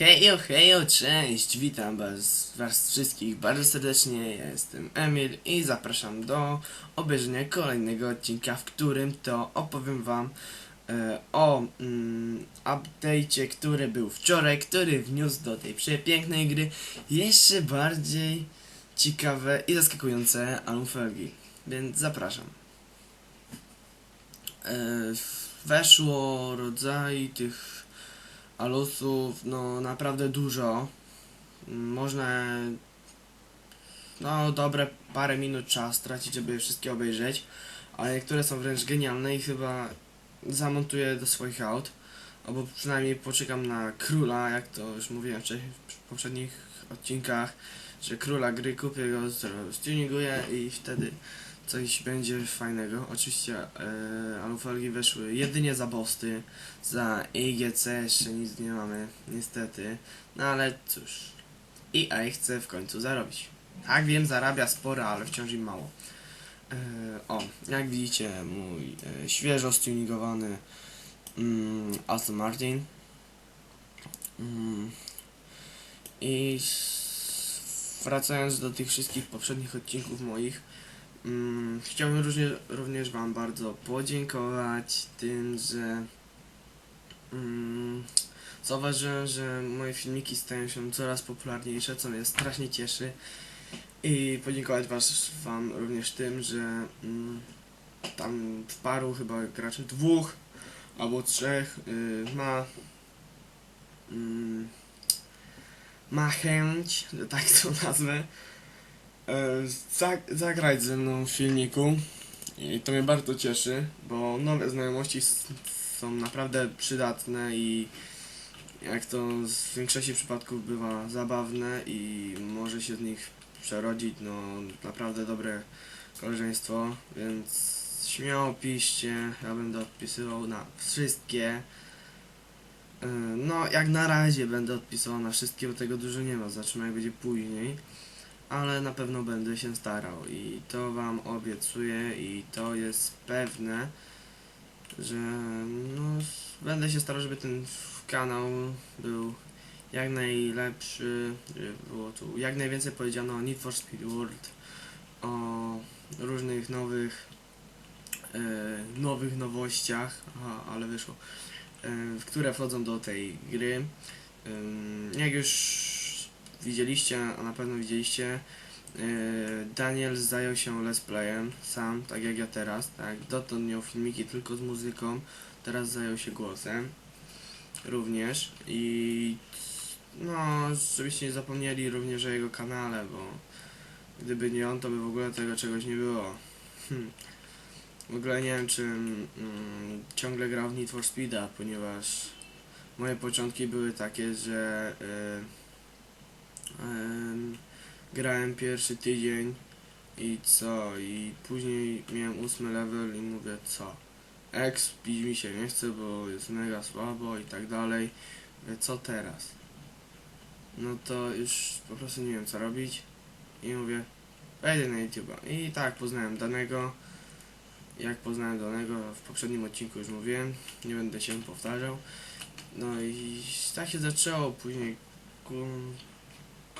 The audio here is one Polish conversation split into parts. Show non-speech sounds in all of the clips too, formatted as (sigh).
Hejo, hejo, cześć, witam was, was wszystkich bardzo serdecznie, ja jestem Emil i zapraszam do obejrzenia kolejnego odcinka, w którym to opowiem wam e, o mm, update'cie, który był wczoraj, który wniósł do tej przepięknej gry jeszcze bardziej ciekawe i zaskakujące alufelgi, więc zapraszam. E, weszło rodzaj tych alusów, no naprawdę dużo. Można no dobre parę minut czas stracić, żeby je wszystkie obejrzeć, ale niektóre są wręcz genialne i chyba zamontuję do swoich aut, albo przynajmniej poczekam na króla, jak to już mówiłem wcześniej w poprzednich odcinkach, że króla gry kupię go, stuninguję i wtedy coś będzie fajnego. Oczywiście e, alufelgi weszły jedynie za bosty, za IGC jeszcze nic nie mamy, niestety. No ale cóż, EA chce w końcu zarobić. Tak wiem, zarabia sporo, ale wciąż im mało. E, o, jak widzicie, mój e, świeżo stuningowany mm, Aston Martin. Mm, I wracając do tych wszystkich poprzednich odcinków moich, chciałbym również, również Wam bardzo podziękować tym, że mm, zauważyłem, że moje filmiki stają się coraz popularniejsze, co mnie strasznie cieszy. I podziękować was, Wam również tym, że mm, tam w paru chyba graczy dwóch albo trzech y, ma mm, ma chęć, że tak to (laughs) nazwę, zagrać ze mną w filmiku i to mnie bardzo cieszy, bo nowe znajomości są naprawdę przydatne i jak to w większości przypadków bywa zabawne i może się z nich przerodzić no naprawdę dobre koleżeństwo, więc śmiało piszcie, ja będę odpisywał na wszystkie. E, No, jak na razie będę odpisywał na wszystkie, bo tego dużo nie ma, zobaczymy jak będzie później ale na pewno będę się starał i to Wam obiecuję i to jest pewne, że no, będę się starał, żeby ten kanał był jak najlepszy, żeby było tu jak najwięcej powiedziano o Need for Speed World, o różnych nowych e, nowych nowościach, aha, ale wyszło, w które wchodzą do tej gry. Jak już widzieliście, a na pewno widzieliście, yy, Daniel zajął się let's playem sam, tak jak ja teraz, tak, dotąd miał filmiki tylko z muzyką, teraz zajął się głosem również i no, żebyście nie zapomnieli również o jego kanale, bo gdyby nie on, to by w ogóle tego czegoś nie było. Hm. W ogóle nie wiem, czy mm, ciągle grał w Need for Speeda, ponieważ moje początki były takie, że y, em, grałem pierwszy tydzień i co, i później miałem ósmy level i mówię co, X pić mi się nie chce, bo jest mega słabo i tak dalej, mówię co teraz? No to już po prostu nie wiem co robić. I mówię wejdę na YouTube'a. I tak poznałem danego, jak poznałem danego w poprzednim odcinku już mówiłem, nie będę się powtarzał. No i tak się zaczęło, później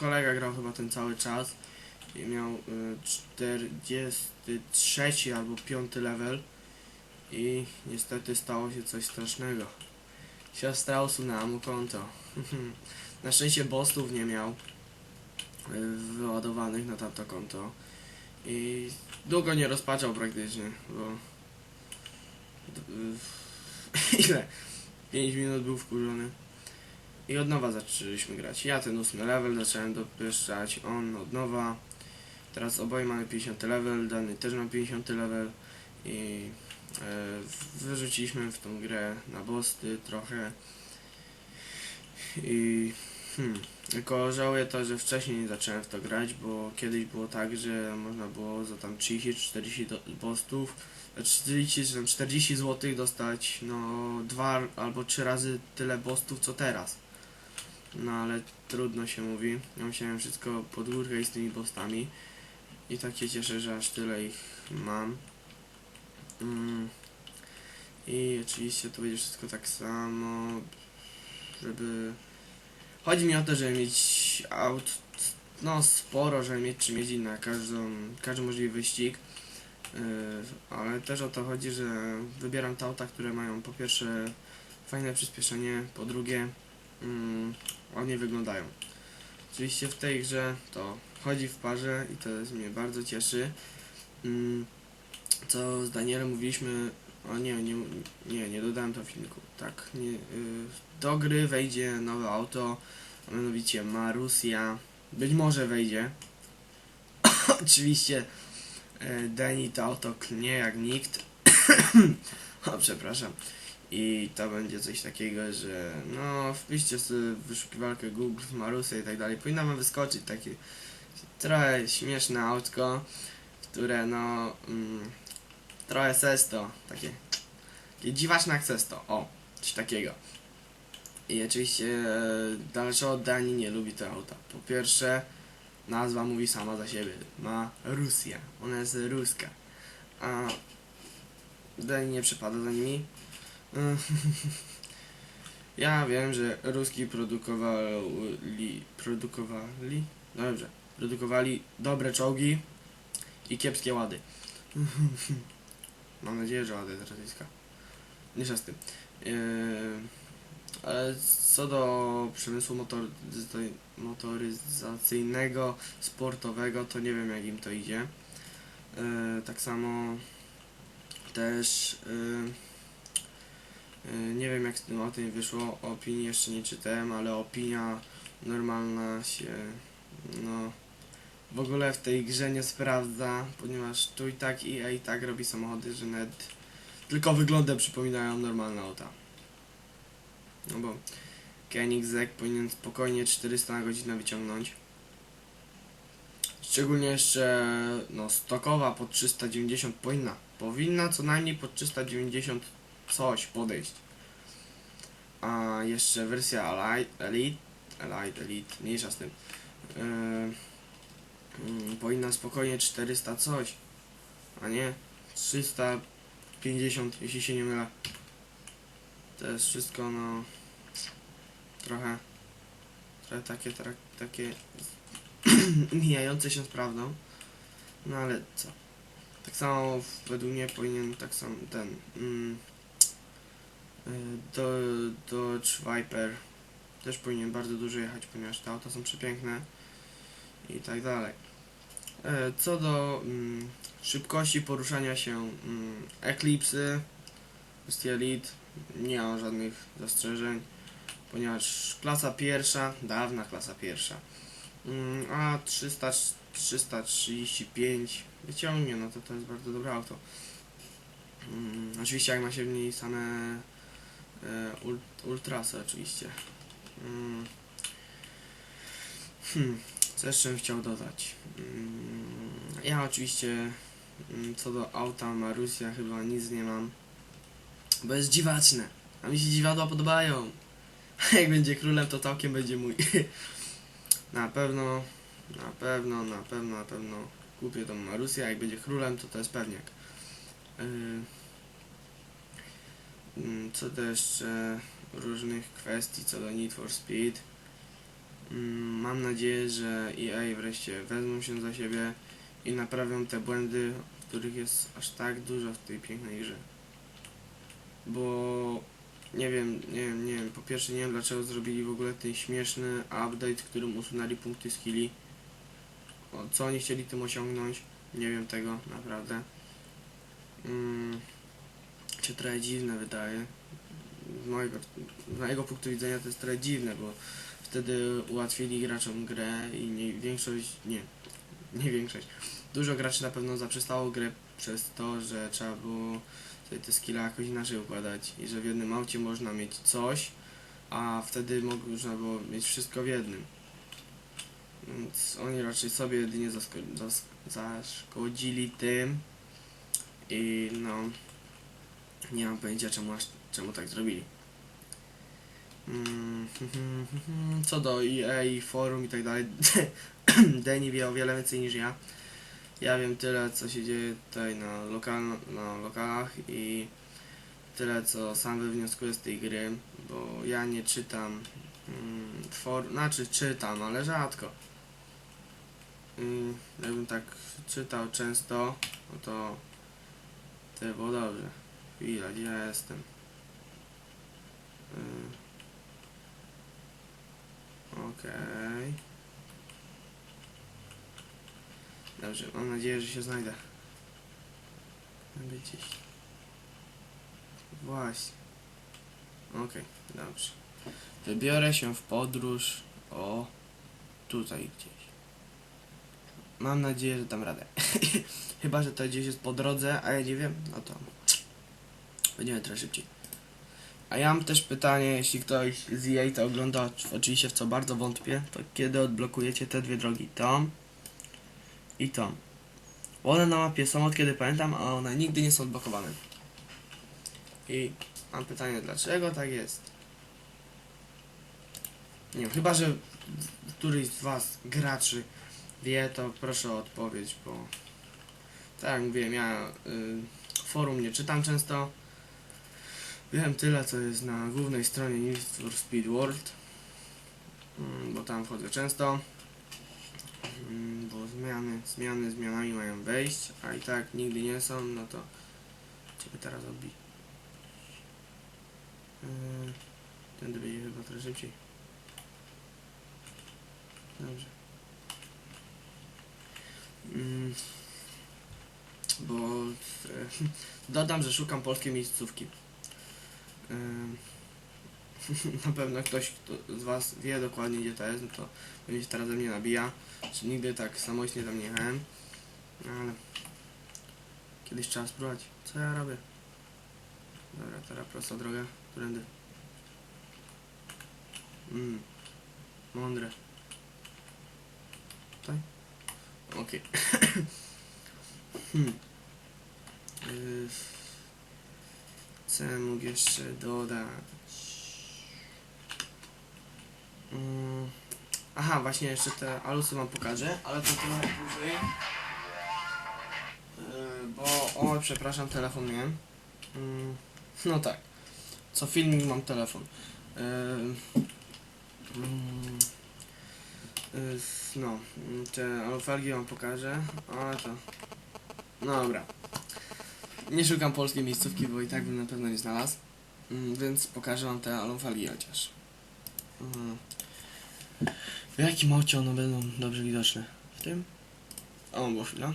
kolega grał chyba ten cały czas i miał y, 43 albo 5 level i niestety stało się coś strasznego. Siostra usunęła mu konto. (laughs) Na szczęście bossów nie miał y, wyładowanych na tamto konto i długo nie rozpaczał praktycznie, bo y, (laughs) ile? 5 minut był wkurzony. I od nowa zaczęliśmy grać. Ja ten ósmy level zacząłem dopieszczać, on od nowa. Teraz oboje mamy 50 level, dany też ma 50 level i e, wyrzuciliśmy w tą grę na bosty trochę. I hmm, tylko żałuję to, że wcześniej nie zacząłem w to grać, bo kiedyś było tak, że można było za tam 30-40 do- bostów 40 czy tam 40 zł dostać no dwa albo trzy razy tyle bostów co teraz. No ale trudno się mówi. Ja musiałem wszystko pod górkę i z tymi bostami. I tak się cieszę, że aż tyle ich mam. Mm. I oczywiście to będzie wszystko tak samo, żeby chodzi mi o to, żeby mieć aut, no sporo, żeby mieć czym jeździć na każdą, każdy możliwy wyścig. Yy, ale też o to chodzi, że wybieram te auta, które mają po pierwsze fajne przyspieszenie, po drugie mm, ładnie wyglądają. Oczywiście w tej grze to chodzi w parze i to mnie bardzo cieszy. Mm, co z Danielem mówiliśmy, o nie, nie, nie, nie dodałem to w filmiku. Tak, nie, y, do gry wejdzie nowe auto, a mianowicie Marussia. Być może wejdzie. (coughs) Oczywiście e, Dani to auto klnie jak nikt. (coughs) o, przepraszam. I to będzie coś takiego, że no wpiszcie sobie wyszukiwarkę Google Marussia i tak dalej. Powinno wam wyskoczyć takie trochę śmieszne autko, które no mm, trochę sesto, takie, takie dziwaczne jak sesto, o, coś takiego. I oczywiście e, dlaczego Dani nie lubi te auta? Po pierwsze, nazwa mówi sama za siebie, ma Rosja, ona jest ruska, a Dani nie przepada za nimi. (laughs) Ja wiem, że Ruski produkowali, produkowali, no dobrze, produkowali dobre czołgi i kiepskie łady. (laughs) Mam nadzieję, że łady z rosyjska. Nie z tym. Yy, ale co do przemysłu motor, motoryzacyjnego, sportowego, to nie wiem jak im to idzie. Yy, tak samo też yy, nie wiem jak z tym o tym wyszło, opinii jeszcze nie czytałem, ale opinia normalna się no w ogóle w tej grze nie sprawdza, ponieważ tu i tak EA i tak robi samochody, że nawet tylko wyglądem przypominają normalne auta. No bo Koenigsegg powinien spokojnie 400 na godzinę wyciągnąć. Szczególnie jeszcze no stokowa po 390 powinna. Powinna co najmniej po 390 coś podejść. A jeszcze wersja Elite, Elite, Elite, mniejsza z tym. Yy, mm, powinna spokojnie 400 coś, a nie 350, jeśli się nie mylę. To jest wszystko, no, trochę, trochę takie, tra, takie (clears throat) mijające się z prawdą, no ale co. Tak samo według mnie powinien tak samo ten mm, do, Dodge Viper też powinien bardzo dużo jechać, ponieważ te auta są przepiękne i tak dalej. E, Co do mm, szybkości poruszania się mm, Eclipse, nie mam żadnych zastrzeżeń, ponieważ klasa pierwsza, dawna klasa pierwsza, mm, a 300, 335 wyciągnie, no to to jest bardzo dobre auto. Mm, oczywiście jak ma się w niej same ultrasy oczywiście. Mm. Hmm. Co jeszcze bym chciał dodać? Mm, Ja oczywiście mm, co do auta Marusia chyba nic nie mam. Bo jest dziwaczne. A mi się dziwadła podobają. (laughs) A jak będzie królem to całkiem będzie mój. (laughs) na pewno, na pewno, na pewno, na pewno kupię tą Marusia. Jak będzie królem to to jest pewniak. Yy, Co do jeszcze różnych kwestii co do Need for Speed. Mm, Mam nadzieję, że EA wreszcie wezmą się za siebie i naprawią te błędy, których jest aż tak dużo w tej pięknej grze. Bo nie wiem, nie wiem, nie wiem, po pierwsze nie wiem dlaczego zrobili w ogóle ten śmieszny update, którym usunęli punkty skilli. Co oni chcieli tym osiągnąć? Nie wiem tego, naprawdę. Mm, się trochę dziwne wydaje. Z mojego, z mojego punktu widzenia to jest trochę dziwne, bo wtedy ułatwili graczom grę i nie, większość, nie, nie większość, dużo graczy na pewno zaprzestało grę przez to, że trzeba było sobie te skilla jakoś inaczej układać i że w jednym aucie można mieć coś, a wtedy można było mieć wszystko w jednym. Więc oni raczej sobie jedynie zaszkodzili tym i no nie mam pojęcia czemu, czemu tak zrobili. Mm, Co do EA, forum i tak dalej, (coughs) Danny wie o wiele więcej niż ja. Ja wiem tyle, co się dzieje tutaj na, lokal, na lokalach i tyle, co sam wywnioskuję z tej gry, bo ja nie czytam mm, for, znaczy czytam, ale rzadko. Mm, Jakbym tak czytał często, no to to było dobrze. Chwila, gdzie ja jestem? Ym. Okej. Dobrze, mam nadzieję, że się znajdę. Gdzieś. Właśnie. Okej, dobrze. Wybiorę się w podróż o tutaj gdzieś. Mam nadzieję, że dam radę. (laughs) Chyba, że to gdzieś jest po drodze, a ja nie wiem, no to będziemy trochę szybciej. A ja mam też pytanie, jeśli ktoś z EA to ogląda, oczywiście w co bardzo wątpię, to kiedy odblokujecie te dwie drogi? Tą i tą. One na mapie są od kiedy pamiętam, a one nigdy nie są odblokowane. I mam pytanie, dlaczego tak jest? Nie wiem, chyba, że któryś z was graczy wie, to proszę o odpowiedź, bo tak jak mówiłem, ja y, forum nie czytam często. Wiem tyle, co jest na głównej stronie Need for Speed World, mm, bo tam wchodzę często. Mm, Bo zmiany, zmiany zmianami mają wejść, a i tak nigdy nie są, no to by teraz odbić? Yy, Tędy będzie chyba trochę szybciej. Dobrze. Mm, Bo e, (laughs) dodam, że szukam polskiej miejscówki. (laughs) Na pewno ktoś kto z Was wie dokładnie gdzie to jest, no to będzie się teraz ze mnie nabija. Czy nigdy tak samoistnie tam nie jechałem. Ale kiedyś trzeba spróbować. Co ja robię? Dobra, teraz prosta droga. Którędy? Mm. Mądre. Tutaj? Okej. (laughs) hmm. Yy, co ja mógł jeszcze dodać? Mm. Aha, właśnie jeszcze te alusy wam pokażę, ale to trochę później. Yy, bo, o, przepraszam, telefon miałem. Mm, no tak. Co filmik mam telefon. Yy, yy, no, te alufelgi wam pokażę, ale to... No dobra. Nie szukam polskiej miejscówki, bo i tak bym na pewno nie znalazł. Mm, więc pokażę wam te alufelgi chociaż. Mm. W jakim aucie one będą dobrze widoczne? W tym? O, bo chwila.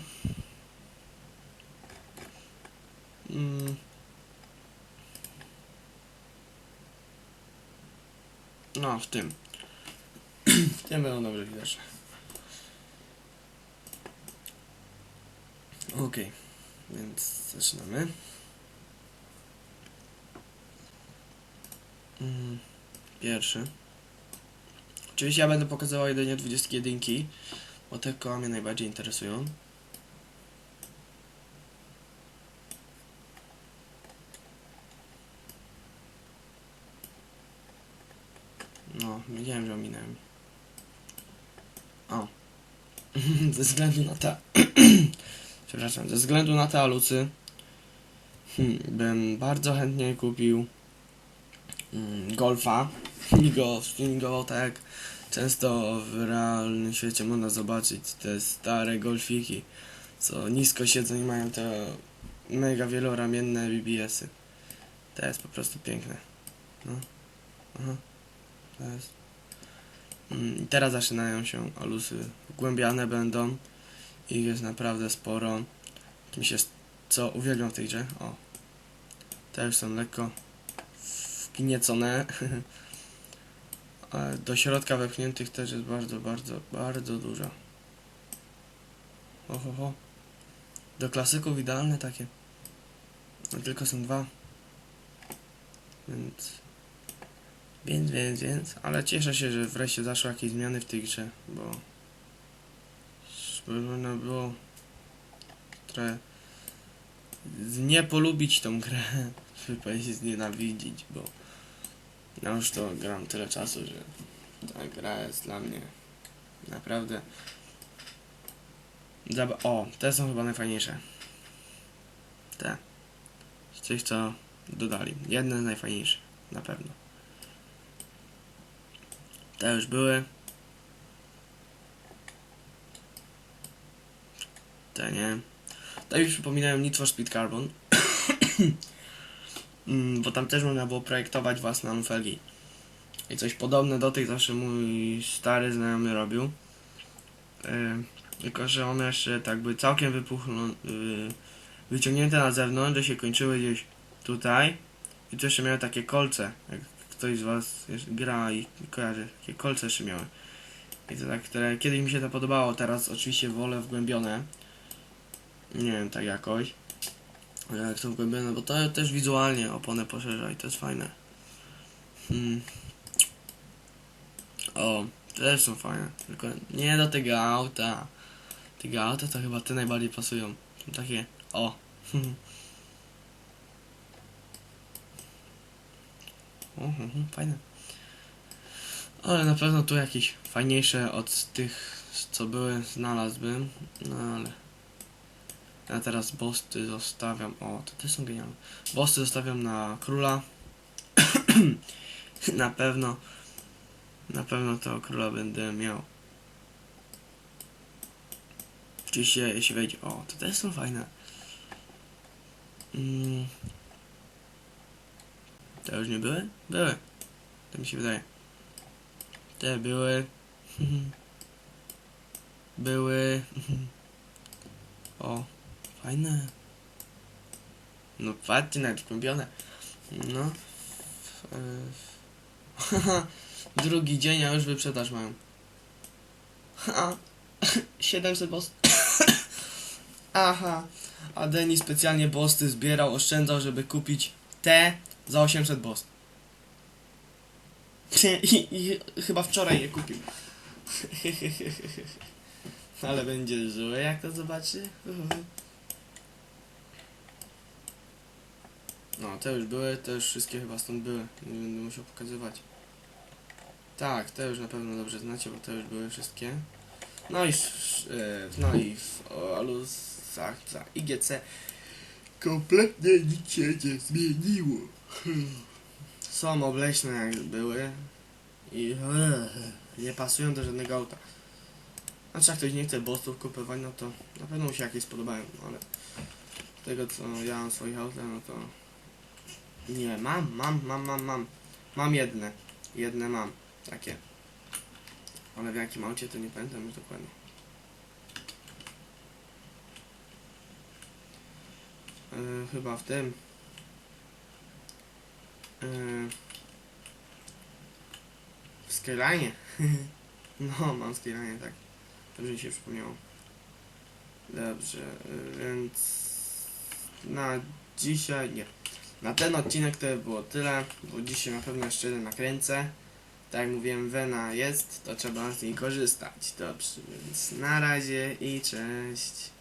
Mm. No, w tym. (clears throat) w tym będą dobrze widoczne. Okej, więc zaczynamy. Mm, Pierwszy. Oczywiście ja będę pokazywał jedynie 21, bo te koła mnie najbardziej interesują. No, wiedziałem, że ominąłem. O. (laughs) ze względu na te... (clears throat) Przepraszam, ze względu na te alucy hmm, bym bardzo chętnie kupił mm, Golfa i (laughs) go tak jak często w realnym świecie można zobaczyć te stare golfiki, co nisko siedzą i mają te mega wieloramienne BBS-y. To jest po prostu piękne. No. Aha. To jest. Mm, I teraz zaczynają się alusy głębiane będą. Ich jest naprawdę sporo. Mi się, co uwielbiam w tej grze. O. Te już są lekko wgniecone. (laughs) Do środka wepchniętych też jest bardzo, bardzo, bardzo dużo. Ho, ho, ho. Do klasyków idealne takie. No tylko są dwa. Więc... Więc, więc, więc. Ale cieszę się, że wreszcie zaszły jakieś zmiany w tej grze, bo... Można było... Trochę... Nie polubić tą grę. (laughs) Żeby powiedzieć znienawidzić, bo... Ja już to gram tyle czasu, że ta gra jest dla mnie naprawdę. O, te są chyba najfajniejsze. Te. Z tych co dodali. Jedne z najfajniejszych, na pewno. Te już były. Te nie. To już przypominają Need for Speed Carbon. (coughs) Mm, Bo tam też można było projektować własne anfelgi. I coś podobne do tych zawsze mój stary znajomy robił. Yy, tylko, że one jeszcze tak by całkiem wypuchną, yy, wyciągnięte na zewnątrz, że się kończyły gdzieś tutaj. I tu jeszcze miały takie kolce. Jak ktoś z Was gra i kojarzy, takie kolce jeszcze miały. I to tak, które kiedyś mi się to podobało, teraz oczywiście wolę wgłębione. Nie wiem, tak jakoś. Jak to wgłębione, bo to też wizualnie oponę poszerza i to jest fajne. Hmm. O, te też są fajne. Tylko nie do tego auta. Tego auta to chyba te najbardziej pasują. Są takie, o. (laughs) Fajne. Ale na pewno tu jakieś fajniejsze od tych, co były, znalazłbym. No ale. Ja teraz bosty zostawiam. O, to też są genialne. Bosty zostawiam na króla. (clears throat) na pewno. Na pewno to króla będę miał. Oczywiście jeśli wejdzie. O, to też są fajne. Mm. Te już nie były? Były. To mi się wydaje. Te były. (laughs) Były. (laughs) O, fajne. No patrzcie, nawet wkłębione. No. (laughs) Drugi dzień, a już wyprzedaż mają. Ha, (laughs) 700 boss. (coughs) Aha. A Denis specjalnie bosty zbierał, oszczędzał, żeby kupić te za 800 boss. (laughs) I, I chyba wczoraj je kupił. Ale będzie złe, jak to zobaczy. No, te już były, te już wszystkie chyba stąd były. Nie będę musiał pokazywać. Tak, te już na pewno dobrze znacie, bo te już były wszystkie. No i, w- e, no i w Alusach za IGC kompletnie nic się nie zmieniło. (laughs) Są obleśne jak były i e, nie pasują do żadnego auta. Znaczy jak ktoś nie chce bossów kupować, no to na pewno mu się jakieś spodobają, no ale tego co ja mam swoich autach, no to nie, mam, mam, mam, mam, mam. Mam jedne. Jedne mam. Takie. Ale w jakim aucie to nie pamiętam już dokładnie. Yy, chyba w tym. Yy, w (laughs) no, mam Skyline, tak. Dobrze mi się przypomniało. Dobrze, yy, więc na dzisiaj nie. Na ten odcinek to było tyle, bo dzisiaj na pewno jeszcze jeden nakręcę. Tak jak mówiłem, Wena jest, to trzeba z niej korzystać. Dobrze, więc na razie i cześć.